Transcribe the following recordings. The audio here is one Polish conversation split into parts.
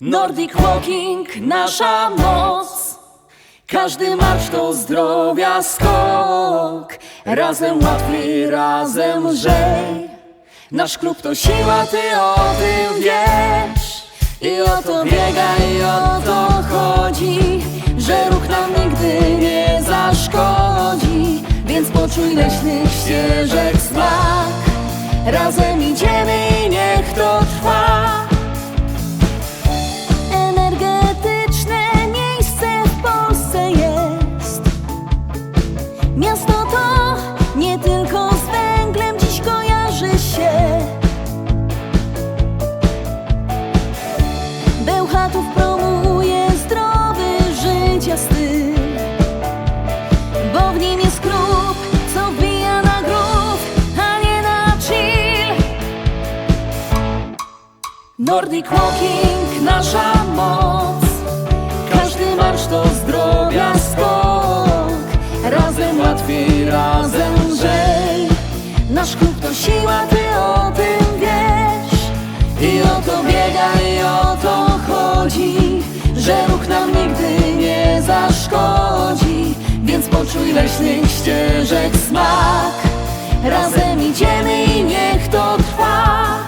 Nordic Walking, nasza moc. Każdy marsz to zdrowia skok. Razem łatwiej, razem lżej. Nasz klub to siła, ty o tym wiesz. I o to biega i o to chodzi Że ruch nam nigdy nie zaszkodzi. Więc poczuj leśnych ścieżek smak. Razem idziemy i niech to trwa Bełchatów promuje zdrowy życia styl, bo w nim jest klub, co wbija na grób, a nie na chill. Nordic Walking, nasza moc. Każdy marsz to zdrowia skok. Razem łatwiej, razem lżej. Nasz klub to siła, Że ruch nam nigdy nie zaszkodzi Więc poczuj leśnych ścieżek smak. Razem idziemy i niech to trwa.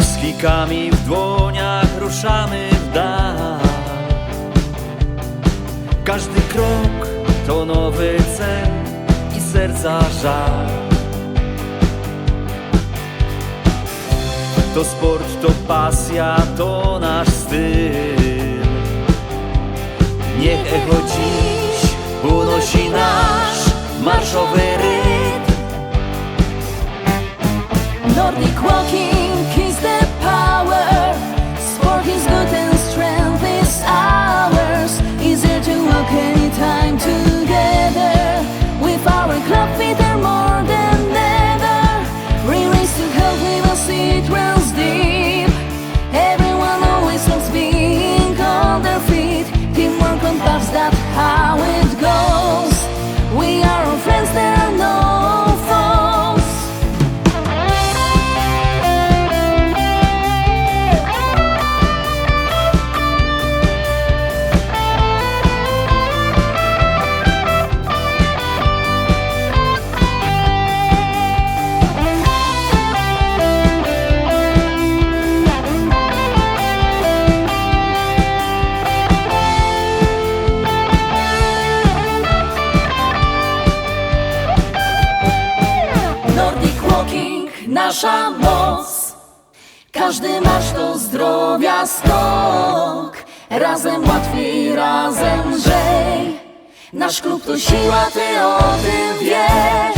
Z kikami w dłoniach ruszamy w dal. Każdy krok to nowy cel i serca żal To sport, to pasja, to nasz styl. Niech echo dziś unosi nasz marszowy rytm. Nordic walking nasza moc. Każdy marsz to zdrowia skok. Razem łatwiej, razem lżej. Nasz klub to siła, ty o tym wiesz